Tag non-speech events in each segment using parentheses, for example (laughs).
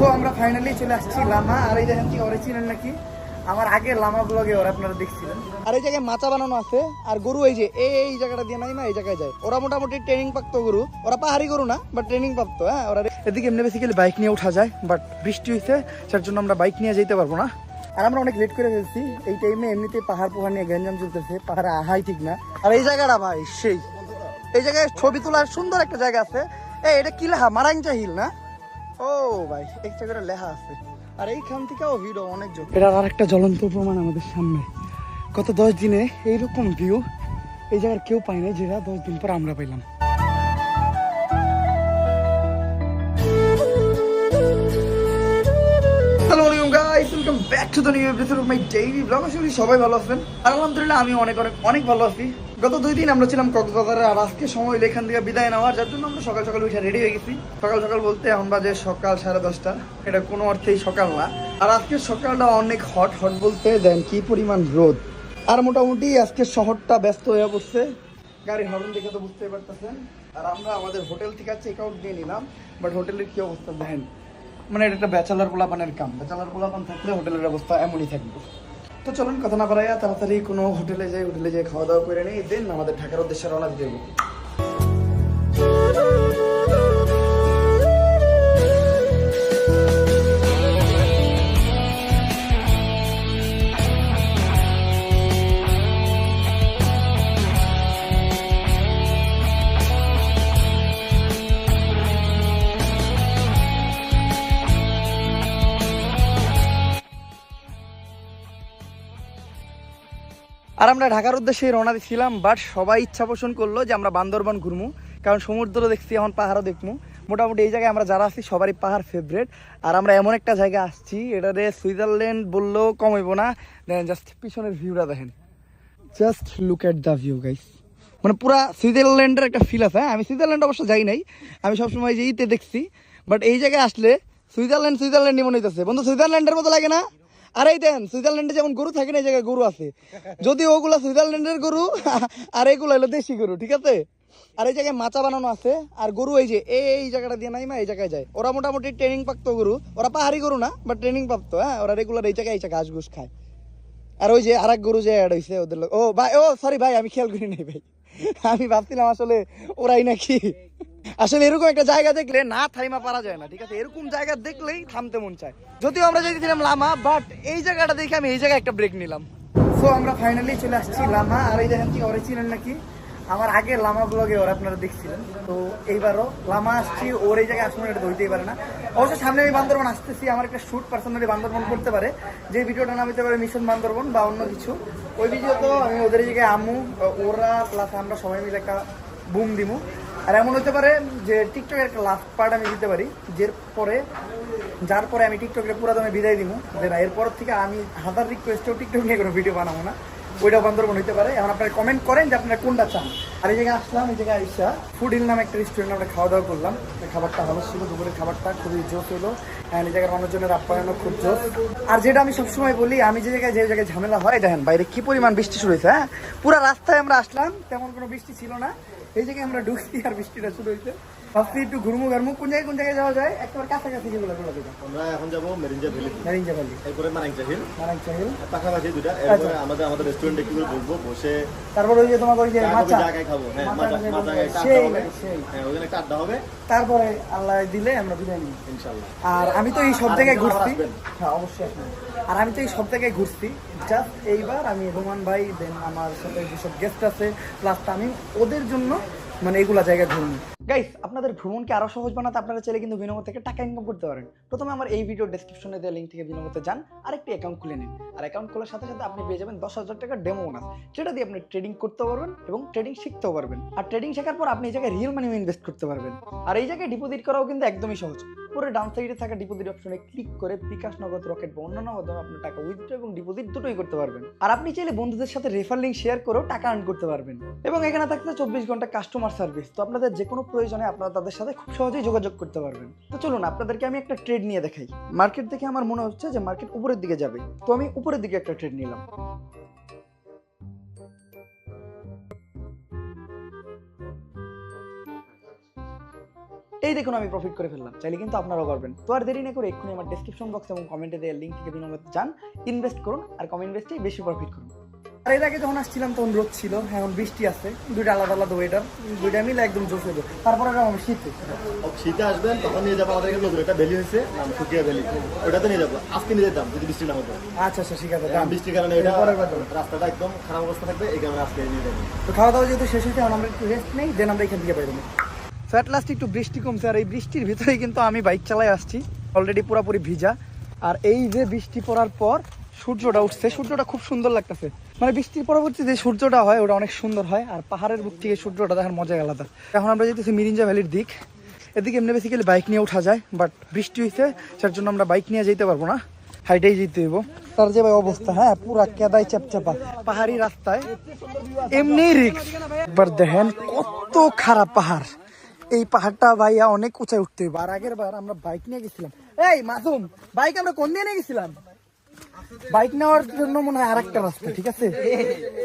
So আমরা finally চলে আসছি লামা। আর এই দেখেন কি অরিজিনাল নাকি? আমার আগে লামা ব্লগে ওরা আপনারা দেখছিলেন। আর এই জায়গায় মাচা বানানো আছে। আর গরু এই যে, এই এই জায়গাটা দিয়ে নাই না এই জায়গায় যায়। ওরা মোটামুটি ট্রেনিং প্রাপ্ত গরু। ওরা পাহাড়ি গরু না বাট ট্রেনিং প্রাপ্ত হ্যাঁ? ওরা এদিকে এমনি বেসিক্যালি বাইক নিয়ে ওঠা যায় বাট বৃষ্টি হয়েছে যার জন্য আমরা বাইক নিয়ে যেতে পারব না। আর আমরা অনেক লেট করে ফেলছি। এই টাইমে এমনিতে পাহাড় পোহাড় নিয়ে গ্যাঞ্জাম চলতেছে। পাহাড়ে আহাই ঠিক না। আর এই জায়গাটা ভাই, সেই। এই জায়গায় ছবি তোলার সুন্দর একটা জায়গা আছে। এই, এটা কি লেখা হিল না? ও ভাই লেখা আছে। আর এইখান থেকেও ভিডিও অনেক জন এটার আর একটা জ্বলন্ত প্রমাণ আমাদের সামনে। গত দশ দিনে এইরকম ভিউ এই জায়গার কেউ পায় না যেটা দশ দিন পর আমরা পাইলাম। হ্যালো আলাইকুম guys welcome back to the new episode of my daily blog আশা সবাই ভালো আছেন। আর আলহামদুলিল্লাহ আমি অনেক অনেক অনেক ভালো আছি। গত দুই দিন আমরা ছিলাম কক্সবাজারে আর আজকে সময় এখান থেকে বিদায় নেওয়ার। যার জন্য আমরা সকাল সকাল উঠে রেডি হয়ে গেছি। সকাল সকাল বলতে এখন বাজে সকাল সাড়ে দশটা, এটা কোনো অর্থেই সকাল না। আর আজকে সকালটা অনেক হট হট বলতে দেন কি পরিমাণ রোদ। আর মোটামুটি আজকে শহরটা ব্যস্ত হয়ে পড়ছে। গাড়ি হর্ন দেখে তো বুঝতেই পারতেছেন। আর আমরা আমাদের হোটেল থেকে চেক আউট দিয়ে নিলাম। বাট হোটেলের কি অবস্থা দেখেন মানে এটা একটা ব্যাচেলার পোলাপানের কাম। ব্যাচেলার পোলাপান থাকলে হোটেলের অবস্থা এমনই থাকবে। তো চলুন, কথা না বাড়াইয়া তাড়াতাড়ি কোনো হোটেলে যাই হোটেলে যাই খাওয়া দাওয়া করে নিই। দেন আমাদের ঢাকার উদ্দেশ্যে রওনা দিয়ে আর আমরা ঢাকার উদ্দেশ্যে রওনা দিচ্ছিলাম বাট সবাই ইচ্ছা পোষণ করল যে আমরা বান্দরবান ঘুরমু, কারণ সমুদ্র দেখছি, এখন পাহাড়ও দেখমু। মোটামুটি এই জায়গায় আমরা যারা আছি, সবারই পাহাড় ফেভারেট আর আমরা এমন একটা জায়গা আসছি, এটারে সুইজারল্যান্ড বললেও কম হইব না। দেখেন জাস্ট পিছনের ভিউটা দেখেন। Just look at the view guys মানে পুরা সুইজারল্যান্ডের একটা ফিল আছে হ্যাঁ? আমি সুইজারল্যান্ড অবশ্য যাই নাই। আমি সবসময় যে ইতে দেখছি বাট এই জায়গায় আসলে সুইজারল্যান্ড, সুইজারল্যান্ডই মনে হইতেছে। বন্ধু, সুইজারল্যান্ডের মতো লাগে না? আর এই দেন, সুইজারল্যান্ডে যেমন গরু থাকে না, এই জায়গায় গরু আছে। যদি ওগুলা সুইজারল্যান্ডের গরু, (laughs) আর এগুলো হলো দেশি গরু, ঠিক আছে? আর এই জায়গায় মাচা বানানো আছে, আর গরু এই যে, এই জায়গাটা দিয়ে নাই মা এই জায়গায় যায়। ওরা মোটামুটি ট্রেনিং প্রাপ্ত গরু। ওরা পাহাড়ি গরু না বাট ট্রেনিং প্রাপ্ত হ্যাঁ? ওরা রেগুলার এই জায়গায় এই ঘাস ঘুষ খায়। আর ওই যে আর এক গরু যে অ্যাড হয়েছে ওদের ও, ভাই, ও সরি ভাই, আমি খেয়াল করি নাই, ভাই। (laughs) আমি ভাবছিলাম আসলে ওরাই নাকি আসলে এরকম একটা জায়গা দেখলে না থাইমা পারা যায় না, ঠিক আছে? এরকম জায়গা দেখলেই থামতে মন চায়। যদিও আমরা যেতেছিলাম লামা বাট এই জায়গাটা দেখে আমি এই জায়গায় একটা ব্রেক নিলাম। সো আমরা ফাইনালি চলে আসছি লামা। আর এই দেখেন কি অরিজিনাল নাকি? আমার আগে লামা ব্লগে ওরা আপনারা দেখছিলেন। তো এইবারও লামা আসছি, ওর এই জায়গায় আসলে এটা ধরতেই পারে না। অবশ্য সামনে আমি বান্দরবন আসতেছি, আমার একটা শ্যুট পার্সোনালি বান্দরবন করতে পারে। যে ভিডিওটা নাম হতে পারে মিশন বান্দরবন বা অন্য কিছু। ওই ভিডিও তো আমি ওদের জায়গায় আমু ওরা প্লাস আমরা সবাই মিলে একটা বুম দিমু। আর এমন হতে পারে যে টিকটকের একটা লাস্ট পার্ট আমি দিতে পারি, যের পরে, যার পরে আমি টিকটকের পুরা দামে বিদায় দিব। যে না, এরপর থেকে আমি হাজার রিকোয়েস্টেও টিকটক নিয়ে কোনো ভিডিও বানাবো না। ওইটা বান্দরবন হইতে পারে। এখন আপনারা কমেন্ট করেন যে আপনারা কোনটা চান। আর এই জায়গায় আসলাম এই জায়গায় আইসা ফুড হিল নামে একটা রেস্টুরেন্ট আমরা খাওয়া দাওয়া করলাম খাবারটা ভালো ছিল দুপুরের খাবারটা খুবই জোস হলো। অ্যান্ড এই জায়গার মানুষজনের আপ্যায়নও খুব জোস। আর যেটা আমি সবসময় বলি আমি যে জায়গায় যে জায়গায় ঝামেলা হয় দেখেন বাইরে কি পরিমাণ বৃষ্টি শুরু হয়েছে হ্যাঁ? পুরো রাস্তায় আমরা আসলাম তেমন কোনো বৃষ্টি ছিল না। এই জায়গায় আমরা ঢুকছি আর বৃষ্টিটা শুরু হয়েছে। ভাবছি একটু ঘুরমু ঘারমু কোন জায়গায় কোন জায়গায় যাওয়া যায়? একেবারে কাছাকাছি যেগুলো গুলো আমরা এখন যাব মেরিঞ্জা ভ্যালি নারিঞ্জা ভ্যালি এরপরে মারাংচা হিল হিল পাশাপাশি দুটা এরপরে আমাদের আমাদের রেস্টুরেন্টে একটু করে বসে তারপর ওই যে তোমার ওই যে মাচা খাব হ্যাঁ হ্যাঁ ওখানে একটা আড্ডা হবে। তারপরে আল্লাহ দিলে আমরা বিদায় নিই। ইনশাল্লাহ আর আমি তো এই সব জায়গায় ঘুরছি। হ্যাঁ অবশ্যই আর আমি তো এই সব জায়গায় ঘুরছি। জাস্ট এইবার আমি রোমান ভাই দেন আমার সাথে যেসব গেস্ট আছে প্লাস আমি ওদের জন্য মানে এগুলা জায়গায় ঘুরবো। গাইস আপনাদের ভ্রমণকে আরও সহজ বানাতে আপনারা চাইলে কিন্তু বিনোমো থেকে টাকা ইনকাম করতে পারেন। প্রথমে আমার এই ভিডিও ডেসক্রিপশনে দেওয়া লিঙ্ক থেকে বিনোমোতে যান আর একটি অ্যাকাউন্ট খুলে নিন। আর অ্যাকাউন্ট খোলার সাথে সাথে আপনি পেয়ে যাবেন দশ হাজার টাকা ডেমো বোনাস যেটা দিয়ে আপনি ট্রেডিং করতে পারবেন এবং ট্রেডিং শিখতেও পারবেন। আর ট্রেডিং শেখার পর আপনি এই জায়গায় রিয়েল মানি ইনভেস্ট করতে পারবেন। আর এই জায়গায় ডিপোজিট করাও কিন্তু একদমই সহজ। পুরো ডান সাইডে থাকা ডিপোজিট অপশনে ক্লিক করে বিকাশ নগদ রকেট বা অন্যান্য মাধ্যমে আপনার টাকা উইথড্র এবং ডিপোজিট দুটোই করতে পারবেন। আর আপনি চাইলে বন্ধুদের সাথে রেফার লিঙ্ক শেয়ার করেও টাকা আর্ন করতে পারবেন। এবং এখানে থাকছে চব্বিশ ঘণ্টা কাস্টমার সার্ভিস তো আপনাদের যে কোনো প্রয়োজনে আপনারা তাদের সাথে খুব সহজেই যোগাযোগ করতে পারবেন। তো চলুন, আপনাদেরকে আমি একটা ট্রেড নিয়ে দেখাই। মার্কেট দেখে আমার মনে হচ্ছে যে মার্কেট উপরের দিকে যাবে। তো আমি উপরের দিকে একটা ট্রেড নিলাম। এই দেখুন, আমি প্রফিট করে ফেললাম। চাইলে কিন্তু আপনারাও পারবেন তো আর দেরি না করে এক্ষুনি আমার ডেসক্রিপশন বক্স এবং কমেন্টে দেওয়ার লিঙ্ক থেকে বিনিময় যান। ইনভেস্ট করুন আর কম ইনভেস্টেই বেশি প্রফিট করুন। আর এর আগে যখন আসছিলাম তখন রোদ ছিল এখন বৃষ্টি আছে দুইটা আলাদা আলাদা ওয়েদার দুইটা মিলে একদম জোশ হয়ে তারপরে শীত। শীতে আসবেন তখন নিয়ে যাব আমাদের নতুন একটা ভ্যালি হয়েছে নাম সুকিয়া ভ্যালি ওটাতে নিয়ে যাব আজকে নিয়ে যেতাম যদি বৃষ্টি না হতো। আচ্ছা আচ্ছা ঠিক আছে কারণ বৃষ্টির কারণে এটা। রাস্তাটা একদম খারাপ অবস্থা থাকবে এই কারণে আজকে নিয়ে যাব। তো খাওয়া দাওয়া যেহেতু শেষ হয়েছে এখন আমরা একটু রেস্ট নেই দেন আমরা এখান থেকে বেরোবো তো অ্যাট লাস্ট একটু বৃষ্টি কমছে আর এই বৃষ্টির ভিতরেই কিন্তু আমি বাইক চালাই আসছি অলরেডি পুরোপুরি ভিজা। আর এই যে বৃষ্টি পড়ার পর সূর্যটা উঠছে, সূর্যটা খুব সুন্দর লাগতেছে। মানে বৃষ্টির পরবর্তী যে সূর্যটা হয়, ওটা অনেক সুন্দর হয়, আর পাহাড়ের বুক থেকে সূর্যটা দেখার মজাই আলাদা। এখন আমরা যেতেছি মিরিঞ্জা ভ্যালির দিক। এদিকে এমনি বেসিক্যালি বাইক নিয়ে ওঠা যায় বাট বৃষ্টি হয়েছে যার জন্য আমরা বাইক নিয়ে যেতে পারব না। হাইটেই যেতে হইব। তার যে ভাই অবস্থা হ্যাঁ পুরা কেদাই চাপচাপা পাহাড়ি রাস্তায় এমনি রিক্স একবার দেখেন কত খারাপ পাহাড়। এই পাহাড়টা ভাইয়া অনেক উঁচায় উঠতে হইব। আর আগের বার আমরা বাইক নিয়ে গেছিলাম। এই মাসুম বাইক আমরা কোন দিয়ে নিয়ে গেছিলাম? বাইক নেওয়ার জন্য মনে হয় আরেকটা রাস্তা, ঠিক আছে?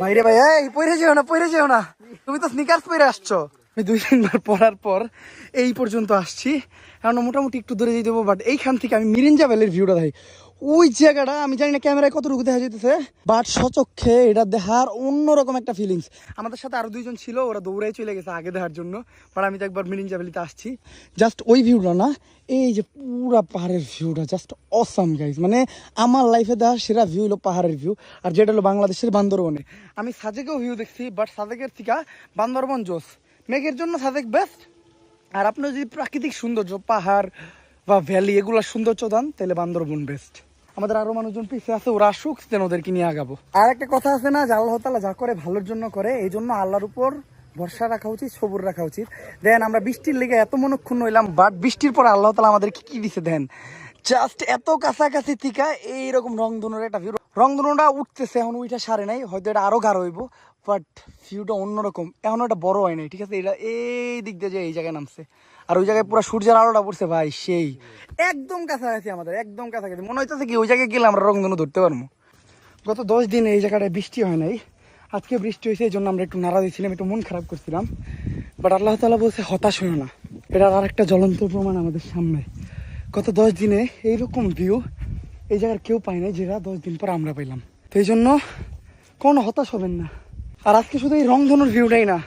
বাইরে ভাই, এই পড়ে যেও না পরে যেও না। তুমি তো স্নিকার্স পরে আসছো। আমি দুই তিনবার পরার পর এই পর্যন্ত আসছি। এখন মোটামুটি একটু দূরে যেতে দেবো বাট এইখান থেকে আমি মিরিঞ্জা ভ্যালির ভিউটা দেখি ওই জায়গাটা, আমি জানি না ক্যামেরায় কতটুকু দেখা যেতেছে বাট সচক্ষে এটা দেখার অন্যরকম একটা ফিলিংস আমাদের সাথে আরও দুইজন ছিল, ওরা দৌড়াই চলে গেছে আগে দেখার জন্য বাট আমি তো একবার মিরিঞ্জা ভ্যালিতে আসছি। জাস্ট ওই ভিউটা না, এই যে পুরা পাহাড়ের ভিউটা জাস্ট অসাম গাইজ মানে আমার লাইফে দেখা সেরা ভিউ হলো পাহাড়ের ভিউ আর যেটা হলো বাংলাদেশের বান্দরবনে। আমি সাজেকেও ভিউ দেখছি বাট সাজেকের থেকে বান্দরবন জোস মেঘের জন্য সাজেক বেস্ট আর আপনার যদি প্রাকৃতিক সৌন্দর্য, পাহাড় বা ভ্যালি এগুলোর সৌন্দর্য দান, তাহলে বান্দরবন বেস্ট আমাদের আরও মানুষজন পিছিয়ে আছে, ওরা আসুক দেন ওদেরকে নিয়ে আগাবো। আর একটা কথা আছে না, যে আল্লাহ তালা যা করে ভালোর জন্য করে, এই জন্য আল্লাহর উপর ভরসা রাখা উচিত, সবুর রাখা উচিত। দেন আমরা বৃষ্টির লেগে এত মনক্ষুণ্ণ হইলাম বাট বৃষ্টির পর আল্লাহ তালা আমাদের কি কি দিছে দেন জাস্ট এত কাছাকাছি থিকা এইরকম রংধনুর একটা ভিউ রংধনুটা উঠতেছে এখন, ওইটা সারে নাই, হয়তো এটা আরও গাঢ় হইব বাট ভিউটা অন্যরকম। এখন ওটা বড় হয় নাই, ঠিক আছে? এটা এই দিক দিয়ে যে এই জায়গায় নামছে। আর ওই জায়গায় পুরো সূর্যের আলোটা পড়ছে, ভাই, সেই। একদম কাছাকাছি আমাদের, একদম কাছাকাছি। মনে হইতেছে কি, ওই জায়গায় গেলে আমরা রংধনু ধরতে পারব। গত দশ দিন এই জায়গাটায় বৃষ্টি হয় নাই। আজকে বৃষ্টি হয়েছে, এই জন্য আমরা একটু নাড়া দিয়েছিলাম, একটু মন খারাপ করছিলাম। বাট আল্লাহ তালা বলছে হতাশ হইও না। এটার আর একটা জ্বলন্ত প্রমাণ আমাদের সামনে। গত দশ দিনে এইরকম ভিউ এই জায়গার কেউ পায় নাই যেটা দশ দিন পর আমরা পাইলাম। তো এই জন্য কোনো হতাশ হবেন না। আর আজকে শুধু এই রংধনুর ভিউটাই না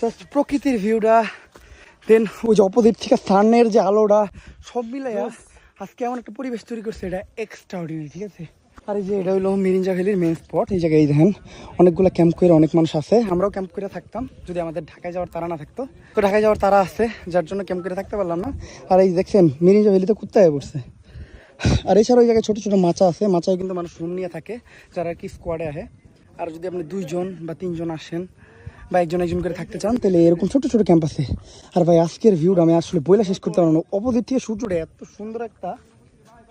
জাস্ট প্রকৃতির ভিউটা দেন ওই যে অপোজিট থেকে সানের যে আলোটা সব মিলে আজকে এমন একটা পরিবেশ তৈরি করছে এটা এক্সট্রা অর্ডিনারি ঠিক আছে? আর এই যে এটা হলো মিরিঞ্জা ভ্যালির মেন স্পট এই জায়গায় দেখেন, অনেকগুলো ক্যাম্প করে অনেক মানুষ আছে। আমরাও ক্যাম্প করে থাকতাম, যদি আমাদের ঢাকায় যাওয়ার তারা না থাকতো। তো ঢাকায় যাওয়ার তারা আছে, যার জন্য ক্যাম্প করে থাকতে পারলাম না। আর এই দেখছেন, মিরিঞ্জা ভ্যালিতে কুত্তায় পড়ছে। আর এছাড়াও ওই জায়গায় ছোটো ছোটো মাচা আছে, মাচায় কিন্তু মানুষ রুম নিয়ে থাকে, যারা কি স্কোয়াডে আহে। আর যদি আপনি দুইজন বা তিনজন আসেন, বা একজন একজন করে থাকতে চান, তাহলে এরকম ছোটো ছোটো ক্যাম্প আছে। আর ভাই, আজকের ভিউটা আমি আসলে বইলা শেষ করতে পারব অপোজিট থেকে সূর্যটা এত সুন্দর একটা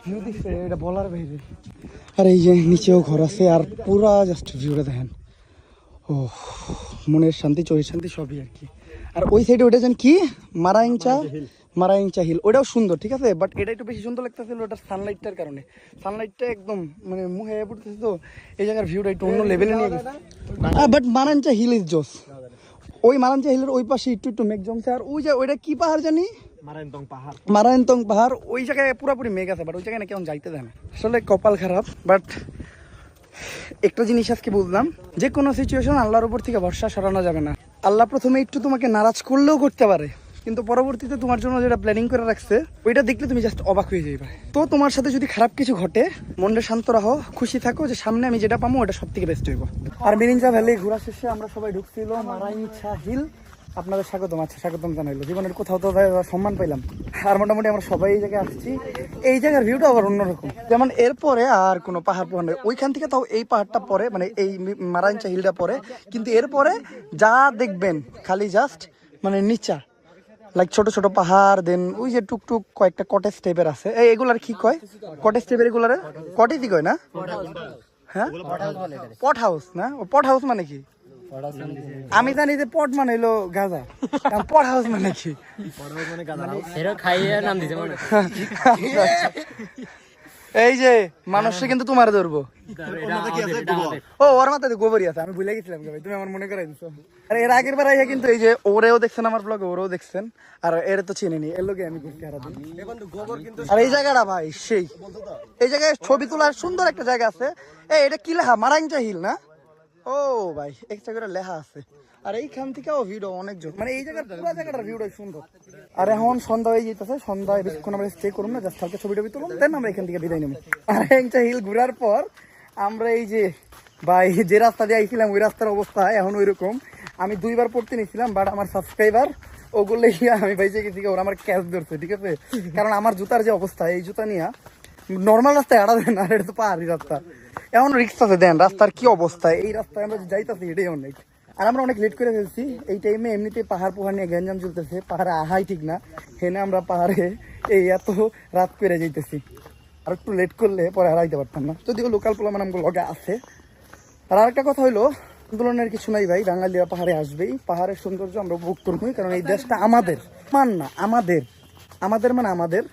ভিউ দিচ্ছে এটা বলার বাইরে। আর এই যে নিচেও ঘর আছে আর পুরা জাস্ট ভিউটা দেখেন। ও মনের শান্তি চোখের শান্তি সবই আর কি। আর ওই সাইডে ওটা যেন কি? মারাইংচা মারাইংচা হিল ওটাও সুন্দর ঠিক আছে? বাট এটা একটু বেশি সুন্দর লাগতেছিল ওটার সানলাইটটার কারণে। সানলাইটটা একদম মানে মুহে পড়তেছে তো এই জায়গার ভিউটা একটু অন্য লেভেলে নিয়ে গেছে। বাট মারাইংচা হিল ইজ জোস ওই মারাইংচা হিলের ওই পাশে একটু একটু মেঘ জমছে। আর ওই যে ওইটা কি পাহাড় জানি? মারায়ন্তং পাহাড়। ওই জায়গায় পুরোপুরি মেঘ আছে বাট ওই জায়গায় না কেমন যাইতে দেয় না। আসলে কপাল খারাপ বাট একটা জিনিস আজকে বুঝলাম, যে কোনো সিচুয়েশন আল্লাহর উপর থেকে ভরসা সরানো যাবে না। আল্লাহ প্রথমে একটু তোমাকে নারাজ করলেও করতে পারে, কিন্তু পরবর্তীতে তোমার জন্য যেটা প্ল্যানিং করে রাখছে, ওইটা দেখলে তুমি জাস্ট অবাক হয়ে যাবে তো তোমার সাথে যদি খারাপ কিছু ঘটে, মনটা শান্ত রাখো, খুশি থাকো যে সামনে আমি যেটা পাবো ওটা সব থেকে বেস্ট হইব। আর মিরিঞ্জা ভ্যালি ঘোরা শেষে আমরা সবাই ঢুকছিল মারাইঞ্ছা হিল। আপনাদের স্বাগতম আচ্ছা স্বাগতম জানাইলো। জীবনের কোথাও তো সম্মান পাইলাম। আর মোটামুটি আমরা সবাই এই জায়গায় আসছি। এই জায়গার ভিউটা আবার অন্যরকম। যেমন এরপরে আর কোনো পাহাড় পাহাড় নেই। ওইখান থেকে তাও এই পাহাড়টা পরে মানে এই মারাইঞ্চা হিলটা পরে। কিন্তু এরপরে যা দেখবেন খালি জাস্ট মানে নিচা। লাইক ছোট ছোট পাহাড় দেন ওই যে টুকটুক কয়েকটা কটেজ টাইপের আছে। এই এগুলার কি কয়? কটেজ টাইপের এগুলারে? কটেজই কয় না? হ্যাঁ? পট হাউস না? ও পট হাউস মানে কি? আমি জানি যে পট মানে হলো গাজা। পট হাউস মানে কি? এই যে মানুষে কিন্তু তোমার ধরবো। ও ওর মাথায় গোবরই আছে আমি ভুলে গেছিলাম তুমি আমার মনে করে দিছো। আর এর আগের বার আইয়া কিন্তু এই যে ওরেও দেখছেন আমার ব্লগে ওরেও দেখছেন আর এর তো চিনি নি এর লোকে আমি ঘুরতে হারা আর এই জায়গাটা ভাই সেই। এই জায়গায় ছবি তোলার সুন্দর একটা জায়গা আছে। এই এটা কি লেখা মারাংচা হিল না? ও ভাই, একটা করে লেখা আছে। আর এইখান থেকেও ভিডিও অনেক জোর মানে এই জায়গার পুরো জায়গাটার ভিডিও সুন্দর। আর এখন সন্ধ্যা হয়ে যেতেছে সন্ধ্যায় বেশিক্ষণ আমরা স্টে করুন না জাস্ট হালকা ছবি টবি তুলুন দেন আমরা এখান থেকে বিদায় নেব আর একটা হিল ঘোরার পর আমরা এই যে, ভাই, যে রাস্তা দিয়ে আইছিলাম, ওই রাস্তার অবস্থা এখন ওই রকম আমি দুইবার পড়তে নিয়েছিলাম বাট আমার সাবস্ক্রাইবার ওগুলো আমি বাইচে গেছি ওরা আমার ক্যাশ ধরছে, ঠিক আছে? কারণ আমার জুতার যে অবস্থা, এই জুতা নিয়ে নর্মাল রাস্তায় আড়া দেন আর এটা তো পাহাড়ি রাস্তা। এমন রিক্স আছে, দেন রাস্তার কি অবস্থা? এই রাস্তায় আমরা যাইতাছি, এটাই অনেক। আর আমরা অনেক লেট করে ফেলছি। এই টাইমে এমনিতে পাহাড় পোহাড় নিয়ে গ্যাঞ্জাম চলতেছে। পাহাড়ে আহাই ঠিক না। হেনে আমরা পাহাড়ে এই এত রাত করে যাইতেছি। আর একটু লেট করলে পরে হারাইতে পারতাম না। যদিও লোকাল পোলা মানে লগে আছে। আর আরেকটা কথা হইল, আন্দোলনের কিছু নাই ভাই। বাঙালিরা পাহাড়ে আসবেই। পাহাড়ের সৌন্দর্য আমরা উপভোগ করবোই কারণ এই দেশটা আমাদের। মান না, আমাদের। আমাদের মানে আমাদের।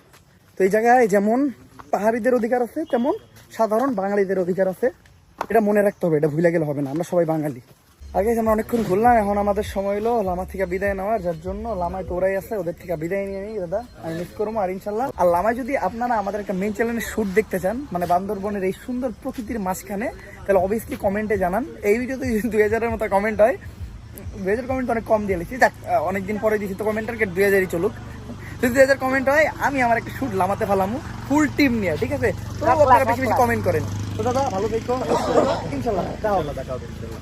তো এই জায়গায় যেমন পাহাড়িদের অধিকার আছে, তেমন সাধারণ বাঙালিদের অধিকার আছে। এটা মনে রাখতে হবে, এটা ভুলে গেলে হবে না, আমরা সবাই বাঙালি। আগে আমরা অনেকক্ষণ ঘুরলাম, এখন আমাদের সময় হলো লামা থেকে বিদায় নেওয়ার, যার জন্য লামায় তো ওরাই আছে, ওদের থেকে বিদায় নিয়ে নিই, দাদা। আমি মিস করব, আর ইনশাল্লাহ। আর লামায় যদি আপনারা আমাদের একটা মেন চ্যানেলের শুট দেখতে চান মানে বান্দরবনের এই সুন্দর প্রকৃতির মাঝখানে, তাহলে অবভিয়াসলি কমেন্টে জানান। এই ভিডিওতে দুই হাজারের মতো কমেন্ট হয় দুই হাজার কমেন্ট অনেক কম দিয়ে লিখছি যাক অনেকদিন পরে দিয়েছি, তো কমেন্টার দুই হাজারই চলুক। যদি এদের কমেন্ট হয় আমি আমার একটা শুট লামাতে পারলাম ফুল টিম নিয়ে ঠিক আছে? তো আপনারা বেশি বেশি কমেন্ট করেন। তো দাদা ভালো দেখো ইনশাল্লাহ দেখা হবে দেখা হবে ইনশাল্লাহ।